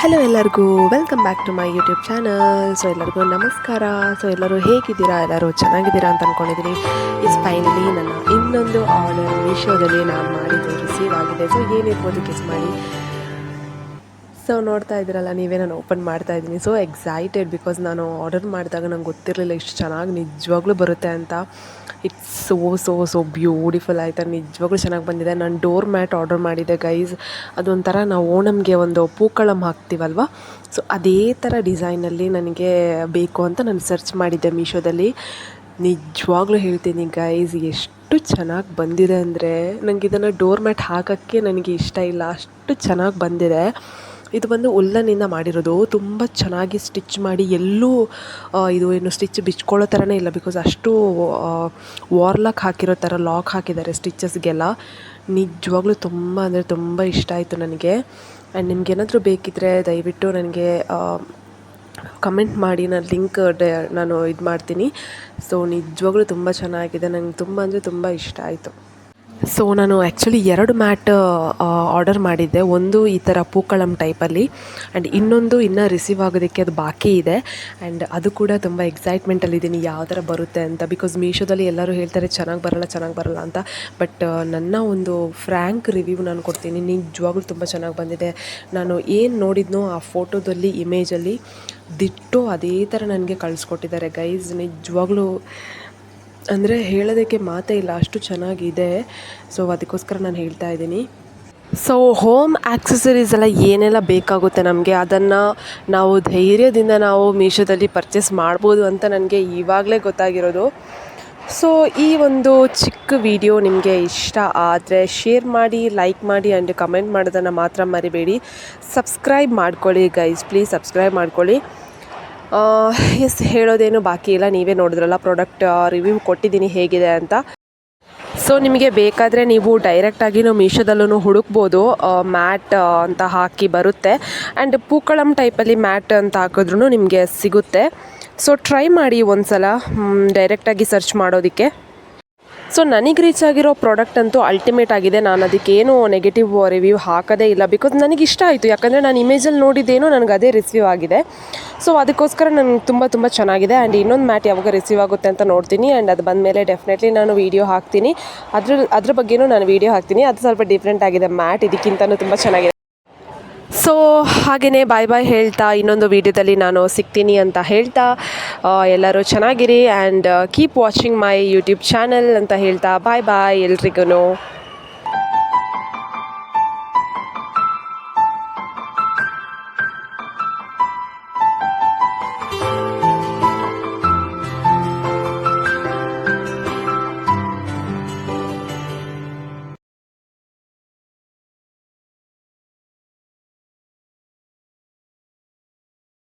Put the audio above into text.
Hello ಎಲ್ಲರಿಗೂ welcome back to my YouTube channel so ಎಲ್ಲರಿಗೂ ನಮಸ್ಕಾರ. ಸೊ ಎಲ್ಲರೂ ಹೇಗಿದ್ದೀರಾ? ಎಲ್ಲರೂ ಚೆನ್ನಾಗಿದ್ದೀರಾ ಅಂತ ಅಂದ್ಕೊಂಡಿದ್ದೀನಿ ಇಸ್ ಫೈನಲಿ ನನ್ನ ಇನ್ನೊಂದು ಆರ್ಡರ್ ಮೀಶೋದಲ್ಲಿ ನಾನು ಮಾಡಿದ್ದು ರಿಸೀವ್ ಆಗಿದೆ. ಸೊ ಏನಿರ್ಬೋದು ಕಿಸ್ ಮಾಡಿ? ಸೊ ನೋಡ್ತಾ ಇದ್ದೀರಲ್ಲ ನೀವೇ ನಾನು ಓಪನ್ ಮಾಡ್ತಾ ಇದ್ದೀನಿ. ಸೊ ಎಕ್ಸೈಟೆಡ್ ಬಿಕಾಸ್ ನಾನು ಆರ್ಡರ್ ಮಾಡಿದಾಗ ನಂಗೆ ಗೊತ್ತಿರಲಿಲ್ಲ ಇಷ್ಟು ಚೆನ್ನಾಗಿ ನಿಜವಾಗ್ಲೂ ಬರುತ್ತೆ ಅಂತ. It's so so so beautiful ಆಯಿತಾ, ನಿಜವಾಗ್ಲೂ ಚೆನ್ನಾಗಿ ಬಂದಿದೆ. ನಾನು ಡೋರ್ ಮ್ಯಾಟ್ ಆರ್ಡರ್ ಮಾಡಿದ್ದೆ ಗೈಸ್ ಅದೊಂಥರ ನಾವು ಓಣಮ್ಗೆ ಒಂದು ಪೂಕಳಂ ಹಾಕ್ತೀವಲ್ವ? ಸೊ ಅದೇ ಥರ ಡಿಸೈನಲ್ಲಿ ನನಗೆ ಬೇಕು ಅಂತ ನಾನು ಸರ್ಚ್ ಮಾಡಿದ್ದೆ ಮೀಶೋದಲ್ಲಿ ನಿಜವಾಗ್ಲೂ ಹೇಳ್ತೀನಿ ಗೈಸ್ ಎಷ್ಟು ಚೆನ್ನಾಗಿ ಬಂದಿದೆ ಅಂದರೆ ನನಗೆ ಇದನ್ನು ಡೋರ್ ಮ್ಯಾಟ್ ಹಾಕೋಕ್ಕೆ ನನಗೆ ಇಷ್ಟ ಇಲ್ಲ. ಅಷ್ಟು ಚೆನ್ನಾಗಿ ಬಂದಿದೆ. ಇದು ಬಂದು ಉಲ್ಲನಿಂದ ಮಾಡಿರೋದು. ತುಂಬ ಚೆನ್ನಾಗಿ ಸ್ಟಿಚ್ ಮಾಡಿ ಎಲ್ಲೂ ಇದು ಏನು ಸ್ಟಿಚ್ ಬಿಚ್ಕೊಳ್ಳೋ ಥರನೇ ಇಲ್ಲ ಬಿಕಾಸ್ ಅಷ್ಟು ವಾರ್ಲಾಕ್ ಹಾಕಿರೋ ಥರ ಲಾಕ್ ಹಾಕಿದ್ದಾರೆ ಸ್ಟಿಚಸ್ಗೆಲ್ಲ ನಿಜವಾಗ್ಲೂ ತುಂಬ ಅಂದರೆ ತುಂಬ ಇಷ್ಟ ಆಯಿತು ನನಗೆ. ಆ್ಯಂಡ್ ನಿಮ್ಗೇನಾದರೂ ಬೇಕಿದ್ದರೆ ದಯವಿಟ್ಟು ನನಗೆ ಕಮೆಂಟ್ ಮಾಡಿ ನಾನು ಲಿಂಕ್ ಡೆ, ನಾನು ಇದು ಮಾಡ್ತೀನಿ. ಸೊ ನಿಜವಾಗ್ಲೂ ತುಂಬ ಚೆನ್ನಾಗಿದೆ. ನಂಗೆ ತುಂಬ ಅಂದರೆ ತುಂಬ ಇಷ್ಟ ಆಯಿತು. ಸೊ ನಾನು ಆ್ಯಕ್ಚುಲಿ ಎರಡು ಮ್ಯಾಟ್ ಆರ್ಡರ್ ಮಾಡಿದ್ದೆ. ಒಂದು ಈ ಥರ ಪೂಕಳಂ ಟೈಪಲ್ಲಿ ಆ್ಯಂಡ್ ಇನ್ನೊಂದು ಇನ್ನೂ ರಿಸೀವ್ ಆಗೋದಕ್ಕೆ ಅದು ಬಾಕಿ ಇದೆ. ಆ್ಯಂಡ್ ಅದು ಕೂಡ ತುಂಬ ಎಕ್ಸೈಟ್ಮೆಂಟಲ್ಲಿದ್ದೀನಿ ಯಾವ ಥರ ಬರುತ್ತೆ ಅಂತ. ಬಿಕಾಸ್ ಮೀಶೋದಲ್ಲಿ ಎಲ್ಲರೂ ಹೇಳ್ತಾರೆ, ಚೆನ್ನಾಗಿ ಬರಲ್ಲ ಚೆನ್ನಾಗಿ ಬರಲ್ಲ ಅಂತ. ಬಟ್ ನನ್ನ ಒಂದು ಫ್ರ್ಯಾಂಕ್ ರಿವ್ಯೂ ನಾನು ಕೊಡ್ತೀನಿ. ನಿಜವಾಗ್ಲೂ ತುಂಬ ಚೆನ್ನಾಗಿ ಬಂದಿದೆ. ನಾನು ಏನು ನೋಡಿದ್ನೋ ಆ ಫೋಟೋದಲ್ಲಿ ಇಮೇಜಲ್ಲಿ ದಿಟ್ಟು ಅದೇ ಥರ ನನಗೆ ಕಳಿಸ್ಕೊಟ್ಟಿದ್ದಾರೆ. ಗೈಸ್ ನಿಜವಾಗ್ಲೂ ಅಂದರೆ ಹೇಳೋದಕ್ಕೆ ಮಾತೇ ಇಲ್ಲ, ಅಷ್ಟು ಚೆನ್ನಾಗಿದೆ. ಸೊ ಅದಕ್ಕೋಸ್ಕರ ನಾನು ಹೇಳ್ತಾ ಇದ್ದೀನಿ. ಸೊ ಹೋಮ್ ಆಕ್ಸೆಸರೀಸ್ ಎಲ್ಲ ಏನೆಲ್ಲ ಬೇಕಾಗುತ್ತೆ ನಮಗೆ? ಅದನ್ನು ನಾವು ಧೈರ್ಯದಿಂದ ನಾವು ಮೀಶೋದಲ್ಲಿ ಪರ್ಚೇಸ್ ಮಾಡ್ಬೋದು ಅಂತ ನನಗೆ ಇವಾಗಲೇ ಗೊತ್ತಾಗಿರೋದು. ಸೊ ಈ ಒಂದು ಚಿಕ್ಕ ವಿಡಿಯೋ ನಿಮಗೆ ಇಷ್ಟ ಆದರೆ ಶೇರ್ ಮಾಡಿ ಲೈಕ್ ಮಾಡಿ ಆ್ಯಂಡ್ ಕಮೆಂಟ್ ಮಾಡೋದನ್ನು ಮಾತ್ರ ಮರಿಬೇಡಿ. ಸಬ್ಸ್ಕ್ರೈಬ್ ಮಾಡ್ಕೊಳ್ಳಿ ಗೈಸ್ ಪ್ಲೀಸ್ ಸಬ್ಸ್ಕ್ರೈಬ್ ಮಾಡ್ಕೊಳ್ಳಿ. ಎಸ್, ಹೇಳೋದೇನು ಬಾಕಿ ಇಲ್ಲ. ನೀವೇ ನೋಡಿದ್ರಲ್ಲ ಪ್ರಾಡಕ್ಟ್ ರಿವ್ಯೂ ಕೊಟ್ಟಿದ್ದೀನಿ ಹೇಗಿದೆ ಅಂತ. ಸೊ ನಿಮಗೆ ಬೇಕಾದರೆ ನೀವು ಡೈರೆಕ್ಟಾಗಿ ನಾವು ಮೀಶೋದಲ್ಲೂ ಹುಡುಕ್ಬೋದು. ಮ್ಯಾಟ್ ಅಂತ ಹಾಕಿ ಬರುತ್ತೆ. ಆ್ಯಂಡ್ ಪೂಕಳಂ ಟೈಪಲ್ಲಿ ಮ್ಯಾಟ್ ಅಂತ ಹಾಕಿದ್ರೂ ನಿಮಗೆ ಸಿಗುತ್ತೆ. ಸೊ ಟ್ರೈ ಮಾಡಿ ಒಂದು ಸಲ ಡೈರೆಕ್ಟಾಗಿ ಸರ್ಚ್ ಮಾಡೋದಕ್ಕೆ. ಸೊ ನನಗೆ ರೀಚ್ ಆಗಿರೋ ಪ್ರಾಡಕ್ಟ್ ಅಂತೂ ಅಲ್ಟಿಮೇಟ್ ಆಗಿದೆ. ನಾನು ಅದಕ್ಕೇನು ನೆಗೆಟಿವ್ ರಿವ್ಯೂ ಹಾಕೋದೇ ಇಲ್ಲ. ಬಿಕಾಸ್ ನನಗೆ ಇಷ್ಟ ಆಯಿತು. ಯಾಕಂದರೆ ನಾನು ಇಮೇಜಲ್ಲಿ ನೋಡಿದ್ದೇನೋ ನನಗೆ ಅದೇ ರಿಸೀವ್ ಆಗಿದೆ. ಸೊ ಅದಕ್ಕೋಸ್ಕರ ನನಗೆ ತುಂಬ ತುಂಬ ಚೆನ್ನಾಗಿದೆ. ಆ್ಯಂಡ್ ಇನ್ನೊಂದು ಮ್ಯಾಟ್ ಯಾವಾಗ ರಿಸೀವ್ ಆಗುತ್ತೆ ಅಂತ ನೋಡ್ತೀನಿ. ಆ್ಯಂಡ್ ಅದು ಬಂದ ಮೇಲೆ ಡೆಫಿನೆಟ್ಲಿ ನಾನು ವೀಡಿಯೋ ಹಾಕ್ತೀನಿ. ಅದ್ರ ಅದ್ರ ಬಗ್ಗೆನೂ ನಾನು ವೀಡಿಯೋ ಹಾಕ್ತೀನಿ. ಅದು ಸ್ವಲ್ಪ ಡಿಫ್ರೆಂಟ್ ಆಗಿದೆ. ಮ್ಯಾಟ್ ಇದಕ್ಕಿಂತಲೂ ತುಂಬ ಚೆನ್ನಾಗಿದೆ. ಸೊ ಹಾಗೆಯೇ ಬಾಯ್ ಬಾಯ್ ಹೇಳ್ತಾ ಇನ್ನೊಂದು ವೀಡಿಯೋದಲ್ಲಿ ನಾನು ಸಿಗ್ತೀನಿ ಅಂತ ಹೇಳ್ತಾ ಎಲ್ಲರೂ ಚೆನ್ನಾಗಿರಿ and keep watching my YouTube channel ಅಂತ ಹೇಳ್ತಾ ಬಾಯ್ ಬಾಯ್ ಎಲ್ರಿಗೂ